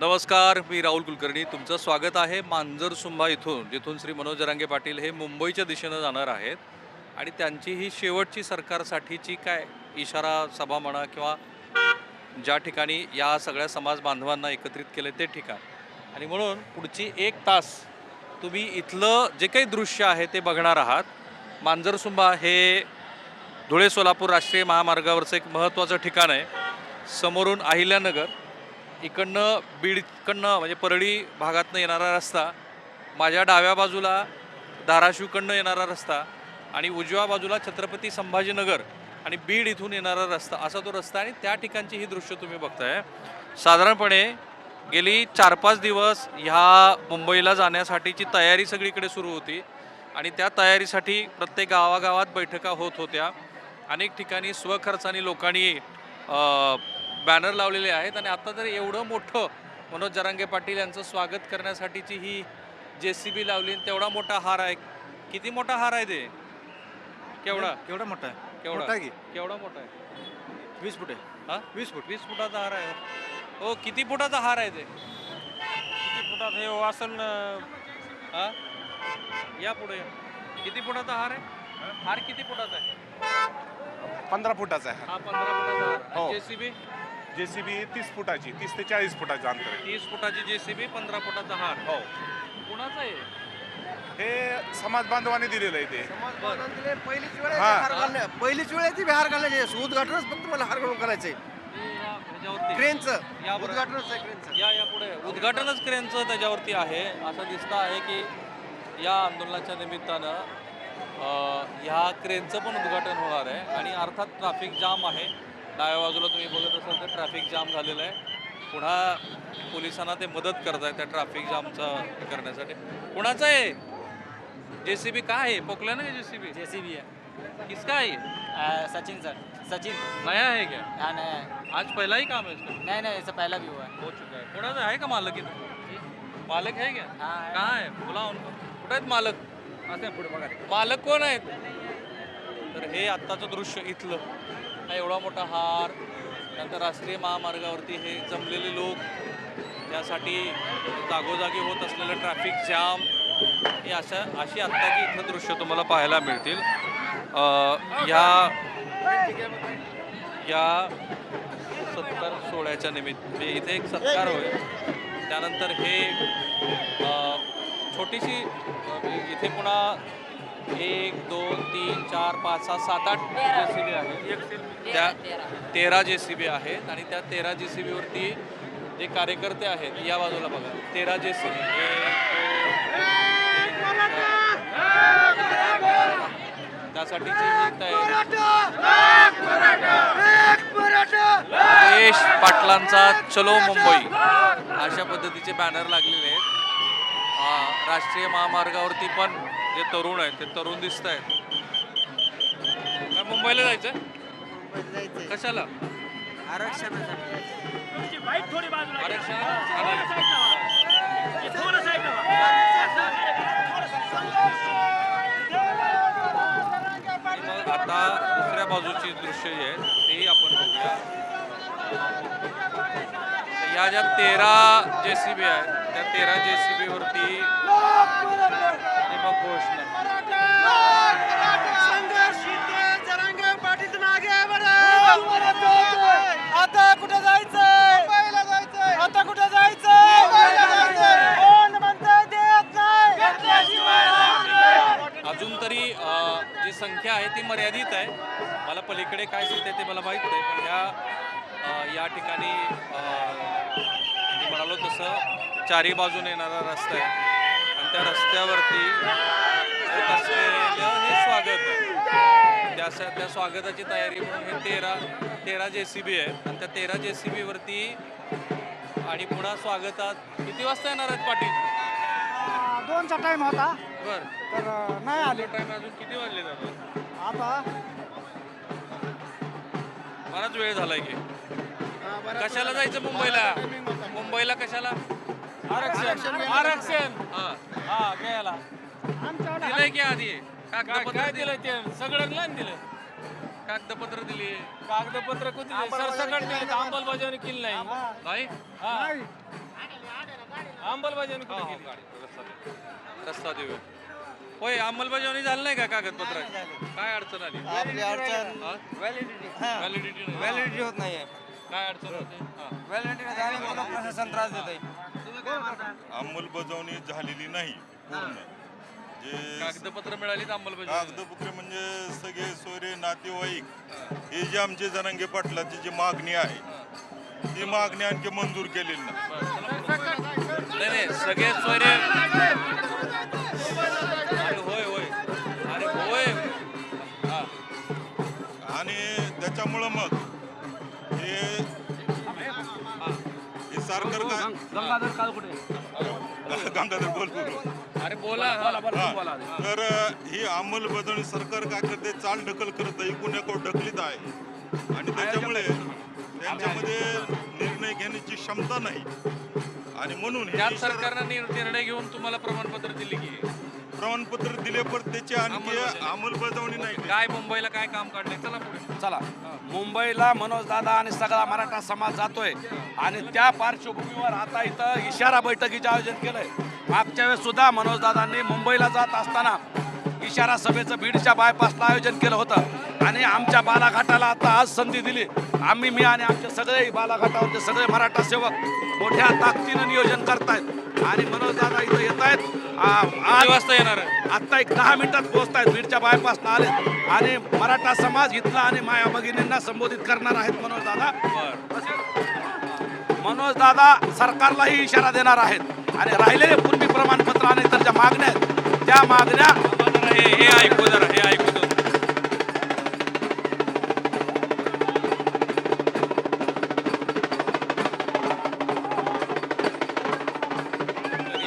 नमस्कार मी राहुल कुलकर्णी. तुमचं स्वागत आहे मांजरसुंभा इथून जिथून श्री मनोज जरांगे पाटील हे मुंबईच्या दिशेनं जाणार आहेत. आणि त्यांची ही शेवटची सरकारसाठीची काय इशारा सभा म्हणा किंवा ज्या ठिकाणी या सगळ्या समाज बांधवांना एकत्रित केले ते ठिकाण. आणि म्हणून पुढची एक तास तुम्ही इथलं जे काही दृश्य आहे ते बघणार आहात. मांजरसुंबा हे धुळे सोलापूर राष्ट्रीय महामार्गावरचं एक महत्त्वाचं ठिकाण आहे. समोरून अहिल्यानगर इकडनं बीडकडनं म्हणजे परळी भागातनं येणारा रस्ता माझ्या डाव्या बाजूला धाराशिवकडनं येणारा रस्ता आणि उजव्या बाजूला छत्रपती संभाजीनगर आणि बीड इथून येणारा रस्ता असा तो रस्ता आणि त्या ठिकाणची ही दृश्य तुम्ही बघताय. साधारणपणे गेली चार पाच दिवस ह्या मुंबईला जाण्यासाठीची तयारी सगळीकडे सुरू होती आणि त्या तयारीसाठी प्रत्येक गावागावात बैठका होत होत्या. अनेक ठिकाणी स्वखर्चाने लोकांनी बॅनर लावलेले आहेत आणि आता तर एवढं मोठं मनोज जरांगे पाटील यांचं स्वागत करण्यासाठीची ही जे सी बी लावली तेवढा मोठा हार आहे. किती मोठा हार आहे ते? केवढा? केवढा मोठा आहे? केवढा? मोठा आहे की? केवढा मोठा आहे? वीस फूट आहे. हा? वीस फूट. वीस फुटाचा हार आहे. हो किती फुटाचा हार आहे ते? किती फुटात हे वासन हा? या पुढे. किती फुटाचा हार आहे? हार किती फुटाचा आहे? पंधरा फुटाचा आहे. हा पंधरा फुटाचा हो. हार जेसीबी जेसीबी तीस फुटाची तीस ते चाळीस फुटाचं अंतर आहे. तीस फुटाची जेसीबी पंधरा फुटाचा हार. हो. कुणाचा आहे? हे समाज बांधवाने दिलेलं आहे ते. पहिलीच वेळ आहे हा. ते हार घालणे. पहिलीच वेळ आहे ती हार घालण्याची उद्घाटनच फक्त मला हार घालून करायचंय. हे या ह्याच्यावरती. क्रेनचं. या बरं. उद्घाटनच आहे क्रेनचं. या या पुढे. उद्घाटनच क्रेनचं त्याच्यावरती आहे. असं दिसतं आहे की या आंदोलनाच्या निमित्तानं अ, ह्या क्रेनचं पण उद्घाटन होणार आहे. आणि अर्थात ट्रॅफिक जाम आहे. डाव्या बाजूला तुम्ही बघत असाल तर ट्रॅफिक जाम झालेलं आहे. पुन्हा पोलिसांना ते मदत करत आहे त्या ट्रॅफिक जामचं करण्यासाठी. कुणाचं आहे? जे सी बी काय आहे? पोकलं ना जे सी बी जेसीबी है किसका है ये आ, सचिन सर. सचिन. नया है क्या? हाँ नया है आज पहला ही काम है इसका? नहीं नहीं इससे पहला भी हुआ है हो चुका है कोणाचं आहे का मालक इथं? मालक आहे क्या? हाँ है। कहाँ आहे? बोला उनको. कुठे आहेत मालक? असं पुढे बघा. मालक कोण आहेत? तर हे आत्ताचं दृश्य इथलं. हा एवढा मोठा हार नंतर राष्ट्रीय महामार्गावरती हे जमलेले लोक यासाठी जागोजागी होत असलेलं ट्रॅफिक जाम हे अशा अशी आत्ताची इथलं दृश्य तुम्हाला पाहायला मिळतील. या या सत्कार सोहळ्याच्या निमित्त म्हणजे इथे एक सत्कार होईल. त्यानंतर हे छोटीशी इथे पुन्हा एक दोन तीन चार पाच सहा सात आठ जे सी बी आहेत त्या तेरा जे सी बी आहेत आणि त्या तेरा जे सी बीवरती जे कार्यकर्ते आहेत या बाजूला बघा. तेरा जे सी बी त्यासाठीची ही तयारी देश पाटलांचा चलो मुंबई. अशा पद्धतीचे बॅनर लागलेले आहेत. आ, राष्ट्रीय महामार्गावरती पण जे तरुण आहेत ते तरुण दिसत आहेत काय मुंबईला जायचं कशाला? आरक्षण? मग आता दुसऱ्या बाजूची दृश्य जी आहेत तेही आपण बघूया. तर या ज्या तेरा जे सी बी आहेत त्या तेरा जे सी आणि मग घोषणा आता कुठे जायचंय? आता कुठे जायचंय? कोण म्हणतंय देत नाही. अजून तरी अ, जी संख्या आहे ती मर्यादित आहे. मला पलीकडे काय सांगते ते मला माहीत नाही पण ह्या या ठिकाणी म्हणालो तसं चारी बाजूने येणारा रस्ता आहे. त्या रस्त्यावरती हे स्वागत आहे. त्या स- त्या स्वागताची तयारी म्हणून हे तेरा तेरा जे सी बी आहेत. आणि त्या तेरा जे सी बीवरती आणि पुन्हा स्वागतात. किती वाजता येणार आहेत पाटील? दोनचा टाइम होता. बरं. तर नाही आले. टाइम अजून किती वाजले जातात आता? बराच वेळ झालाय की. कशाला जायचं मुंबईला? मुंबईला कशाला? आरक्षण. आरक्षण. दिलंय की आधी? कागदपत्र काय दिलं ते? सगळ्यांना दिलं कागदपत्र दिली. कागदपत्र कुठे सरसकट दिलं अंमलबजावणी केली नाही. नाही? हा. अंमलबजावणी कुठे केली? गाडी, रस्ता देऊ. होय अंमलबजावणी झाली नाही का कागदपत्र? काय अडचण आली? आपली अडचण हा? व्हॅलिडिटी नाही. व्हॅलिडिटी होत नाहीये. काय अडचण होती? हा. व्हॅलिडिटी झाली म्हणून प्रशासन त्रास देत आहे अंमलबजावणी झालेली नाही पूर्ण. जे कागदपत्र मिळाली तर अंमलबजावणी कागदपत्रे म्हणजे सगळे सोयरे नातेवाईक हे जे आमचे जनांगे पाटलाची जी मागणी आहे ती मागणी आणखी मंजूर केलेली नाही. नाही नाही सगळे सोयरे अरे होय होय. अरे होय. हा. आणि त्याच्यामुळं मग हे हे सरकार का गंगाधर काल कुठे गंगाधर बोलपूर अरे बोला हा. हा. तर ही अंमलबजावणी सरकार काय करते? चाल ढकल करत आहे कुणाकडे ढकलीत आहे. आणि त्याच्यामुळे त्यांच्यामध्ये निर्णय घेण्याची क्षमता नाही. आणि म्हणून इशारा- सरकारनं निर- निर्णय घेऊन तुम्हाला प्रमाणपत्र दिले की. प्रमाणपत्र दिले पण त्याची आणखी अंमलबजावणी. नाही. काय मुंबईला काय काम काढलंय? चला पुढे. चला. मुंबईला मनोज दादा आणि सगळा मराठा समाज जातोय. आणि त्या पार्श्वभूमीवर आता इथं इशारा बैठकीचे आयोजन केलंय. मागच्या वेळेस सुद्धा मनोज दादांनी मुंबईला जात असताना इशारा सभेचं बीडच्या बायपासला आयोजन केलं होतं. आणि आमच्या बालाघाटाला आता आज संधी दिली. आम्ही मी आणि आमचे सगळे बालाघाटावरचे सगळे मराठा सेवक मोठ्या ताकदीनं नियोजन करतायत. आणि मनोज दादा इथं येत आहेत. किती वाजता येणार आहे? आत्ता एक दहा मिनिटात पोहोचतायत. बीडच्या बायपासला आले आणि मराठा समाज इथला आणि माया भगिनींना संबोधित करणार आहेत मनोज दादा. बर. मनोज दादा सरकारलाही इशारा देणार आहेत. आणि राहिलेले पूर्वी प्रमाणपत्र आणि इतर ज्या मागण्या आहेत त्या मागण्या हे ऐकू जरा हे ऐकू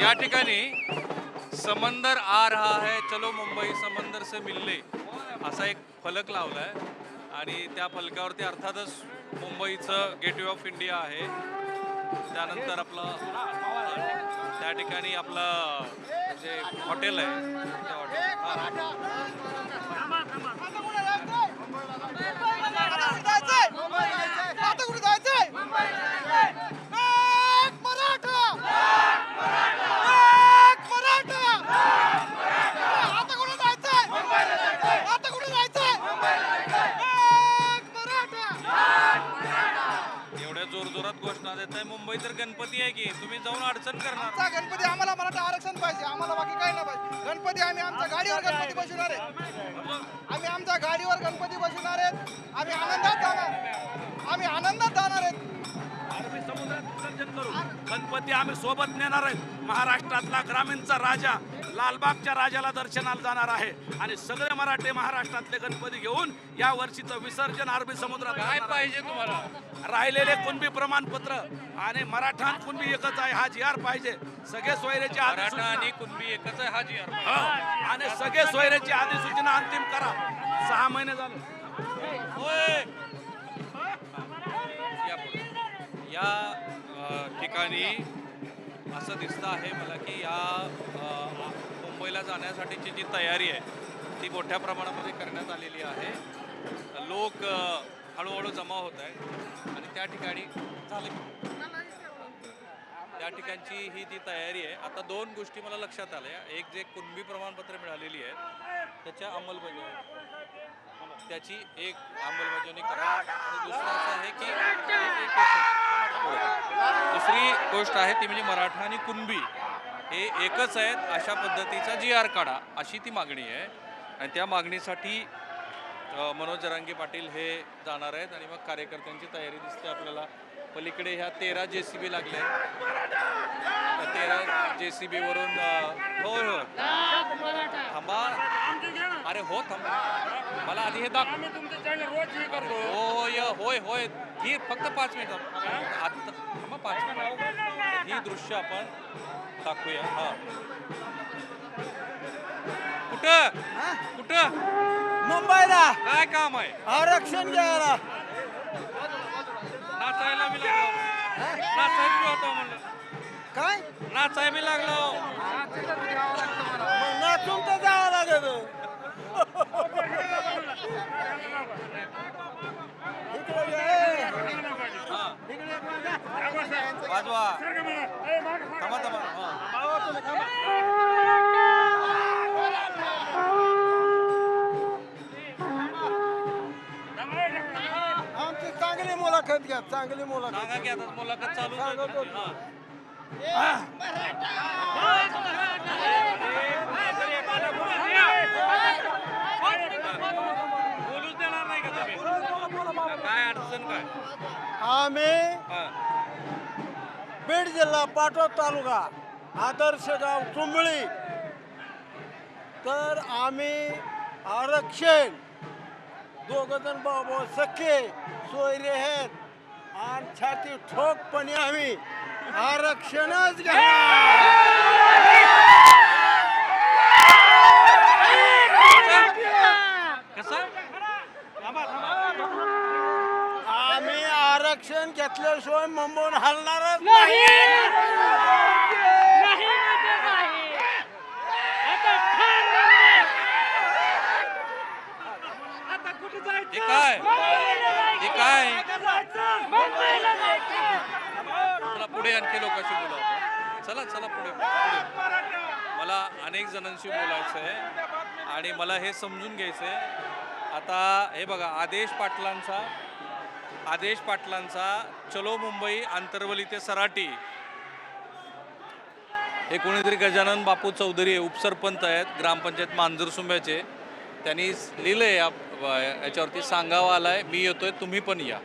या ठिकाणी समंदर आ रहा है चलो मुंबई समंदर से मिलले असा एक फलक लावलाय. आणि त्या फलकावरती अर्थातच मुंबईचं गेटवे ऑफ इंडिया आहे. त्यानंतर आपलं त्या ठिकाणी आपलं जे हॉटेल आहे आहे की? तुम्ही जाऊन अडचण करणार. आमचा गणपती आम्हाला मराठा आरक्षण पाहिजे. आम्हाला बाकी काही नाही पाहिजे. गणपती आम्ही आमच्या गाडीवर गणपती बसवणार आहे. आम्ही आमच्या गाडीवर गणपती बसवणार आहेत. आम्ही आनंदात जाणार. आम्ही आनंदात जाणार आहेत. अरबी समुद्रात विसर्जन करू गणपती आम्ही सोबत नेणार आहेत. महाराष्ट्रातला ग्रामीणचा राजा लालबागच्या राजाला दर्शनाला जाणार आहे. आणि सगळे मराठे महाराष्ट्रातले गणपती घेऊन या वर्षीचं विसर्जन अरबी समुद्रात काय. पाहिजे तुम्हाला? राहिलेले कुणबी प्रमाणपत्र आणि मराठा आणि कुणबी एकच आहे हा जी आर पाहिजे. सगळे मराठा अधिसूचना आणि कुणबी एकच आहे हा जी आर. आणि सगळे सोयऱ्याची अधिसूचना अंतिम करा. सहा महिने झाले. या ठिकाणी असं दिसतं आहे मला की या मुंबईला जाण्यासाठीची जी तयारी आहे ती मोठ्या प्रमाणामध्ये करण्यात आलेली आहे. लोक हळूहळू जमा होत आहेत आणि त्या ठिकाणी झालं. की? त्या ठिकाणची ही जी तयारी आहे आता दोन गोष्टी मला लक्षात आल्या. एक जे कुणबी प्रमाणपत्र मिळालेली आहेत त्याच्या अंमलबजावणी. त्याची एक अंमलबजावणी करा. आणि दुसरं असं आहे की दुसरी गोष्ट आहे ती म्हणजे मराठा आणि कुणबी. हे एकच आहेत अशा पद्धतीचा जी आर काढा अशी ती मागणी आहे. आणि त्या मागणीसाठी मनोज जरांगे पाटील हे जाणार आहेत आणि मग कार्यकर्त्यांची तयारी दिसते आपल्याला. पलीकडे ह्या तेरा जे सी बी त्या तेरा जे सी बीवरून होय होय. थांबा. अरे हो थांबा. मला आधी हे दाखव. होय होय होय. ही फक्त पाच मिनिट. आता थांबा पाच मिनिट. ही दृश्य आपण दाखवूया. हा. कुठं? कुठं? मुंबईला. काय काम आहे? आरक्षण घ्यायला. नाचायला मी लागलो. नाचायला मी होतो म्हणलं. काय? नाचाय मी लागलो. मग नाचून तर जावं लागेल. इकडे ये. वाजवा. थांबा आमची चांगली मुलाखत घ्या चांगली मुलाखत. घ्या मुलाखत चालू सांगतो अडचण काय? आम्ही हा. बीड जिल्हा पाटोद तालुका आदर्श गाव चुंबळी. तर आम्ही आरक्षण दोघ जण बाबा सख्खे सोयरे आहेत. आणि छाती ठोकपणे आम्ही आरक्षणच घ्या कसं आम्ही आरक्षण घेतल्याशिवाय मुंबईहून हलणारच नाही हे काय हे काय चला पुढे आणखी लोकांशी बोला चला चला पुढे मला अनेक जणांशी बोलायचं आहे आणि मला हे समजून घ्यायचं आहे आता हे बघा आदेश पाटलांचा आदेश पाटलांचा चलो मुंबई आंतरवली ते सराटी. हे कोणीतरी गजानन बापू चौधरी आहे, उपसरपंच आहेत ग्रामपंचायत मांजर सुंब्याचे. त्यांनी लिहिलं आहे याच्यावरती सांगावा आलाय मी येतोय तुम्ही पण या.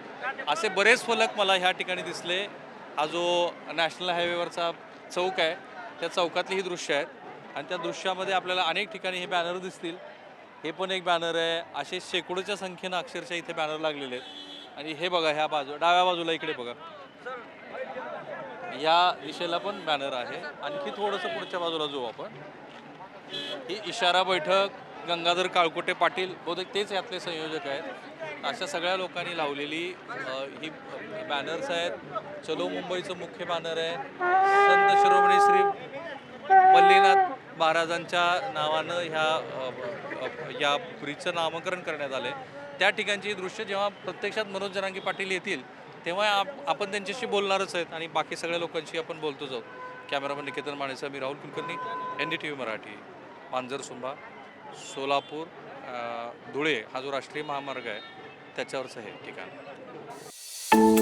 असे बरेच फलक मला ह्या ठिकाणी दिसले. हा जो नॅशनल हायवेवरचा चौक आहे त्या चौकातली ही दृश्य आहेत. आणि त्या दृश्यामध्ये आपल्याला अनेक ठिकाणी हे बॅनर दिसतील. हे पण एक बॅनर आहे. असे शेकडोच्या संख्येनं अक्षरशः इथे बॅनर लागलेले आहेत. आणि हे बघा ह्या बाजू डाव्या बाजूला इकडे बघा. या दिशेला पण बॅनर आहे. आणखी थोडंसं पुढच्या बाजूला जाऊ आपण. ही इशारा बैठक गंगाधर काळकोटे पाटील बहुतेक तेच यातले संयोजक आहेत. अशा सगळ्या लोकांनी लावलेली ही बॅनर्स आहेत. चलो मुंबईचं मुख्य बॅनर आहे. संत शिरोमणी श्री मल्लीनाथ महाराजांच्या नावानं ह्या या ब्रिजचं नामकरण करण्यात आलं आहे त्या ठिकाणची दृश्य जेव्हा प्रत्यक्षात मनोज जरांगी पाटील येतील तेव्हा आप- आपण त्यांच्याशी बोलणारच आहेत आणि बाकी सगळ्या लोकांशी आपण बोलतोच आहोत. कॅमेरामन निकेतन माणेसा मी Rahul Kulkarni N D T V Marathi. Panjarsumbha Solapur Dhule हा जो राष्ट्रीय महामार्ग आहे त्याच्यावरचं हे ठिकाण.